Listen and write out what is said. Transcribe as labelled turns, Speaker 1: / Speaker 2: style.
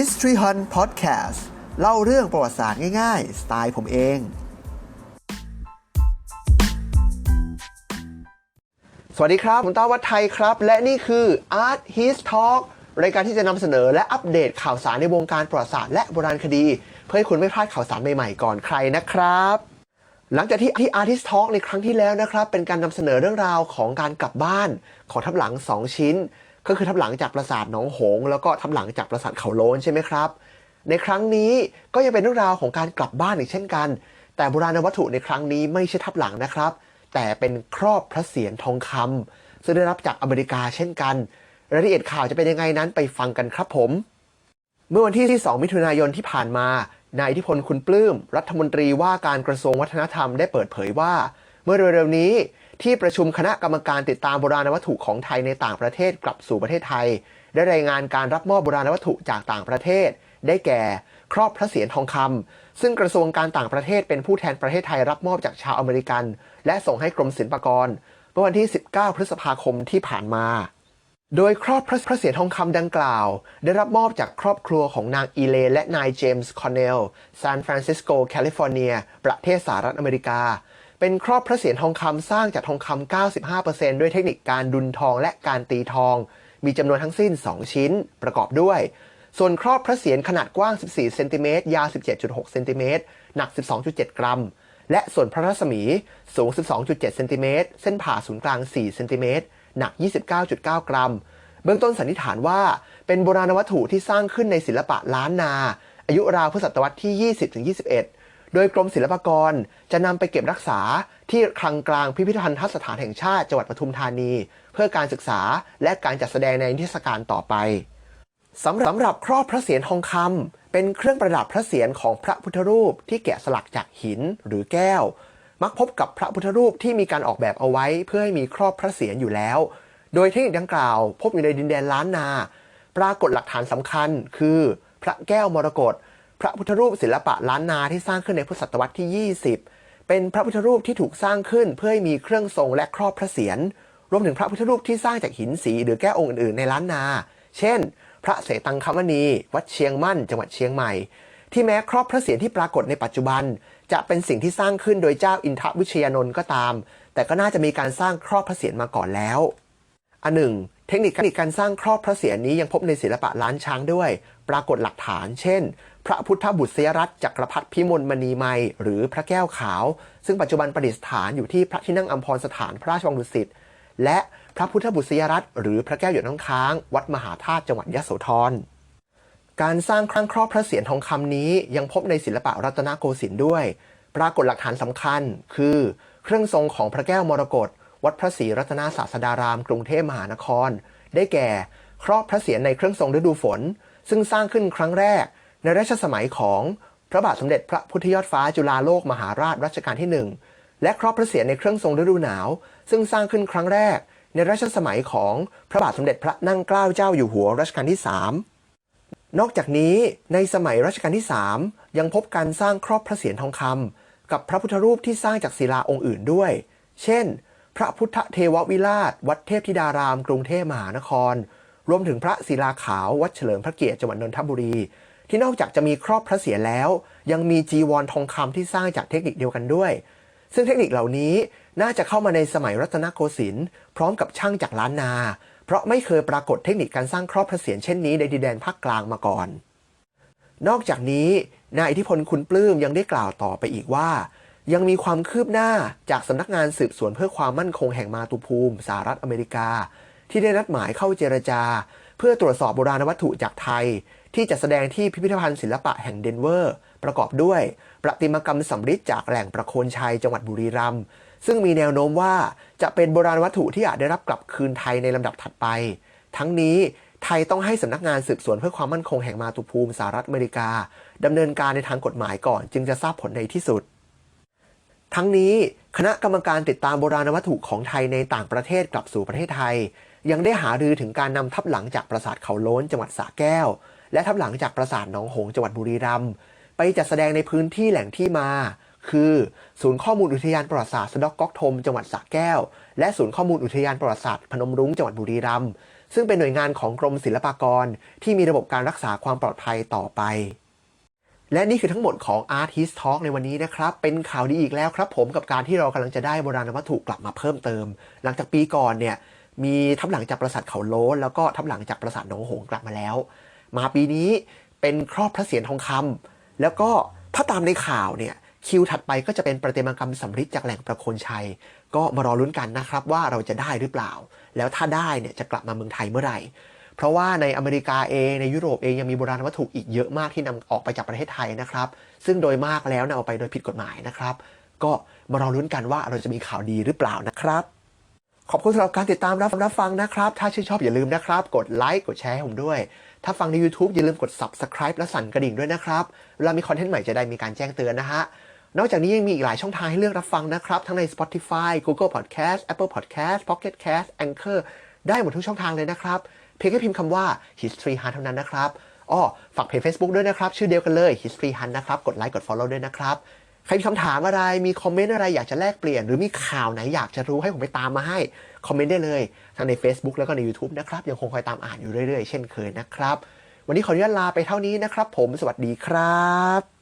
Speaker 1: History Hunt Podcast เล่าเรื่องประวัติศาสตร์ง่ายๆ สไตล์ผมเอง สวัสดีครับ ผมต้าวัดไทยครับ และนี่คือ Art His Talk รายการที่จะนำเสนอและอัปเดตข่าวสารในวงการประวัติศาสตร์และโบราณคดี เพื่อให้คุณไม่พลาดข่าวสารใหม่ๆก่อนใครนะครับ หลังจากที่ที่ Artist Talk ในครั้งที่แล้วนะครับ เป็นการนำเสนอเรื่องราวของการกลับบ้านของทับหลัง 2 ชิ้น ก็คือทับหลังจากปราสาทหนองหง แล้วก็ทับหลังจากปราสาทเขาโลนใช่ไหมครับ ในครั้งนี้ก็ยังเป็นเรื่องราวของการกลับบ้านอีกเช่นกัน แต่โบราณวัตถุในครั้งนี้ไม่ใช่ทับหลังนะครับ แต่เป็นครอบพระเศียรทองคำซึ่งได้รับจากอเมริกาเช่นกันรายละเอียดข่าวจะเป็นยังไงนั้นไปฟังกันครับผม เมื่อวันที่ 2 มิถุนายนที่ผ่านมานายอิทธิพลคุณปลื้ม รัฐมนตรีว่าการกระทรวงวัฒนธรรมได้เปิดเผยว่า เมื่อเร็วๆนี้ ที่ประชุมคณะกรรมการติดตามโบราณวัตถุของไทยในต่างประเทศกลับสู่ประเทศไทย ได้รายงานการรับมอบโบราณวัตถุจากต่างประเทศ ได้แก่ ครอบพระเศียรทองคำซึ่งกระทรวงการต่างประเทศเป็นผู้แทนประเทศไทยรับมอบจากชาวอเมริกัน และส่งให้กรมศิลปากรเมื่อวันที่ 19 พฤษภาคมที่ผ่านมา โดยครอบพระพระเศียรทองคำดังกล่าว ได้รับมอบจากครอบครัวของนางอีเลและนายเจมส์คอนเนลซานฟรานซิสโกแคลิฟอร์เนีย ประเทศสหรัฐอเมริกา เป็นครอบพระเศียรทองคำสร้างจากทองคำ 95%ด้วยเทคนิคการดุลทองและการตีทอง มีจำนวนทั้งสิ้น 2 ชิ้นประกอบด้วย ส่วนครอบพระเศียรขนาดกว้าง 14 เซนติเมตร ยาว 17.6 เซนติเมตร หนัก 12.7 กรัม และส่วนพระรัศมี สูง 12.7 เซนติเมตร เส้นผ่าศูนย์กลาง 4 เซนติเมตร หนัก 29.9 กรัม เบื้องต้นสันนิษฐานว่า เป็นโบราณวัตถุที่สร้างขึ้นในศิลปะล้านนา อายุราวพุทธศตวรรษที่ 20-21 โดยกรมศิลปากรจะนำไปเก็บรักษาที่คลังกลางพิพิธภัณฑสถานแห่งชาติจังหวัดปทุมธานี เพื่อการศึกษาและการจัดแสดงในนิทรรศการต่อไปสำหรับสำหรับครอบพระเศียรทองคำเป็นเครื่องประดับพระเศียรของพระพุทธรูปที่แกะสลักจากหินหรือแก้ว มักพบกับพระพุทธรูปที่มีการออกแบบเอาไว้ เพื่อให้มีครอบพระเศียรอยู่แล้ว โดยเทคนิคดังกล่าว พบอยู่ในดินแดนล้านนา ปรากฏหลักฐานสำคัญ คือ พระแก้วมรกต พระพุทธรูปศิลปะล้านนาที่สร้างขึ้นในพุทธศตวรรษที่ 20 เป็นพระพุทธรูปที่ถูกสร้างขึ้นเพื่อให้มีเครื่องทรงและครอบพระเศียรรวมถึงพระพุทธรูปที่สร้างจากหินสีหรือแก้วองค์อื่นๆในล้านนา เช่น พระเสตังคมณี วัดเชียงมั่น จังหวัดเชียงใหม่ ที่แม้ครอบพระเศียรที่ปรากฏในปัจจุบัน จะเป็นสิ่งที่สร้างขึ้นโดยเจ้าอินทวิชยานนท์ก็ตาม แต่ก็น่าจะมีการสร้างครอบพระเศียรมาก่อนแล้ว อันหนึ่ง เทคนิคการสร้างครอบพระเศียรนี้ยังพบในศิลปะล้านช้างด้วย ปรากฏหลักฐาน เช่น พระพุทธบุตรเสยรัตจักรพรรดิพิมลมณีไมหรือพระแก้วขาว ซึ่งปัจจุบันประดิษฐานอยู่ที่พระที่นั่งอัมพรสถานพระราชวังดุสิตและพระพุทธบุตรเสยรัตหรือพระแก้วหยดน้ำค้าง วัดมหาธาตุจังหวัดยะโสธรการสร้างครั้งครอบพระเศียรทองคำนี้ยังพบในศิลปะรัตนโกสินทร์ด้วย ปรากฏหลักฐานสำคัญ คือ เครื่องทรงของพระแก้วมรกตวัดพระศรีรัตนศาสดาราม กรุงเทพมหานคร ได้แก่ ครอบพระเศียรในเครื่องทรงฤดูฝน ซึ่งสร้างขึ้นครั้งแรก ในรัชสมัยของพระบาทสมเด็จพระพุทธยอดฟ้าจุฬาโลกมหาราชรัชกาลที่ 1 และครอบพระเศียรในเครื่องทรงฤดูหนาว ซึ่งสร้างขึ้นครั้งแรก ในรัชสมัยของพระบาทสมเด็จพระนั่งเกล้าเจ้าอยู่หัวรัชกาลที่ 3 นอกจากนี้ในสมัยรัชกาลที่ 3 ยังพบการสร้างครอบพระเศียรทองคำกับพระพุทธรูปที่สร้างจากศิลาองค์อื่นด้วย เช่น พระพุทธเทววิราช วัดเทพธิดาราม กรุงเทพมหานคร รวมถึงพระศิลาขาววัดเฉลิมพระเกียรติจังหวัดนนทบุรี ที่นอกจากจะมีครอบพระเศียรแล้ว ยังมีจีวรทองคำที่สร้างจากเทคนิคเดียวกันด้วย ซึ่งเทคนิคเหล่านี้น่าจะเข้ามาในสมัยรัตนโกสินทร์พร้อมกับช่างจากล้านนา เพราะไม่เคยปรากฏเทคนิคการสร้างครอบพระเศียรเช่นนี้ในดินแดนภาคกลางมาก่อน นอกจากนี้นายอิทธิพลคุณปลื้มยังได้กล่าวต่อไปอีกว่า ยังมีความคืบหน้าจากสำนักงานสืบสวนเพื่อความมั่นคงแห่งมาตุภูมิสหรัฐอเมริกา ที่ได้นัดหมายเข้าเจรจา เพื่อตรวจสอบโบราณวัตถุจากไทย ที่จะแสดงที่พิพิธภัณฑ์ศิลปะแห่งเดนเวอร์ ประกอบด้วย ประติมากรรมสำริดจากแหล่งประโคนชัยจังหวัดบุรีรัมย์ซึ่งมีแนวโน้มว่าจะเป็นโบราณวัตถุที่อาจได้รับกลับคืนไทยในลำดับถัดไป ทั้งนี้ไทยต้องให้สำนักงานสืบสวนเพื่อความมั่นคงแห่งมาตุภูมิสหรัฐอเมริกาดำเนินการในทางกฎหมายก่อน จึงจะทราบผลในที่สุด ทั้งนี้คณะกรรมการติดตามโบราณวัตถุของไทยในต่างประเทศกลับสู่ประเทศไทย ยังได้หารือถึงการนำทับหลังจากปราสาทเขาโล้นจังหวัดสระแก้ว และทับหลังจากปราสาทหนองหงส์จังหวัดบุรีรัมย์ไปจัดแสดงในพื้นที่แหล่งที่มา คือศูนย์ข้อมูลอุทยานประวัติศาสตร์สะดอกก๊อกทมจังหวัดสระแก้ว และศูนย์ข้อมูลอุทยานประวัติศาสตร์พนมรุ้งจังหวัดบุรีรัมย์ซึ่งเป็นหน่วยงานของกรมศิลปากร ที่มีระบบการรักษาความปลอดภัยต่อไป และนี่คือทั้งหมดของ Art His Talk ในวันนี้นะครับ เป็นข่าวดีอีกแล้วครับผมกับการที่เรากำลังจะได้โบราณวัตถุกลับมาเพิ่มเติม หลังจากปีก่อนเนี่ย มีทับหลังจากปราสาทเขาโล้นแล้วก็ทับหลังจากปราสาทหนองหงส์กลับมาแล้ว มาปีนี้เป็นครอบพระเศียรทองคำแล้วก็ถ้าตามในข่าวเนี่ยคิวถัดไปก็จะเป็นประติมากรรมสำริดจากแหล่งประโคนชัย ก็มารอลุ้นกันนะครับว่าเราจะได้หรือเปล่า แล้วถ้าได้เนี่ยจะกลับมาเมืองไทยเมื่อไหร่เพราะว่าในอเมริกาเองในยุโรปเองยังมีโบราณวัตถุอีกเยอะมากที่นำออกไปจากประเทศไทยนะครับ ซึ่งโดยมากแล้วนำเอาไปโดยผิดกฎหมายนะครับ ก็มารอลุ้นกันว่าเราจะมีข่าวดีหรือเปล่านะครับ ขอบคุณสำหรับการติดตามรับรับฟังนะครับ ถ้าชื่นชอบอย่าลืมนะครับ กดไลค์กดแชร์ให้ผมด้วย ถ้าฟังใน YouTube อย่าลืมกด Subscribe และสั่นกระดิ่งด้วยนะครับเวลามีคอนเทนต์ใหม่จะได้มีการแจ้งเตือนนะฮะนอกจากนี้ยังมีอีกหลายช่องทางให้เลือกรับฟังนะครับ ทั้งใน Spotify Google Podcast Apple Podcast Pocket Cast Anchor ได้หมดทุกช่องทางเลยนะครับ เพียงแค่พิมพ์คำว่า History Hunt เท่านั้นนะครับอ้อฝากเพจ Facebook ด้วยนะครับ ชื่อเดียวกันเลย History Hunt นะครับ กดไลค์กด Follow ด้วยนะครับ ใครมีคำถามอะไร มีคอมเมนต์อะไรอยากจะแลกเปลี่ยน หรือมีข่าวไหนอยากจะรู้ให้ผมไปตามมาให้ คอมเมนต์ได้เลยทั้งใน Facebook แล้วก็ใน YouTube นะครับ ยังคงคอยตามอ่านอยู่เรื่อยๆ เช่นเคยนะครับ วันนี้ขออนุญาตลาไปเท่านี้นะครับ ผม สวัสดีครับ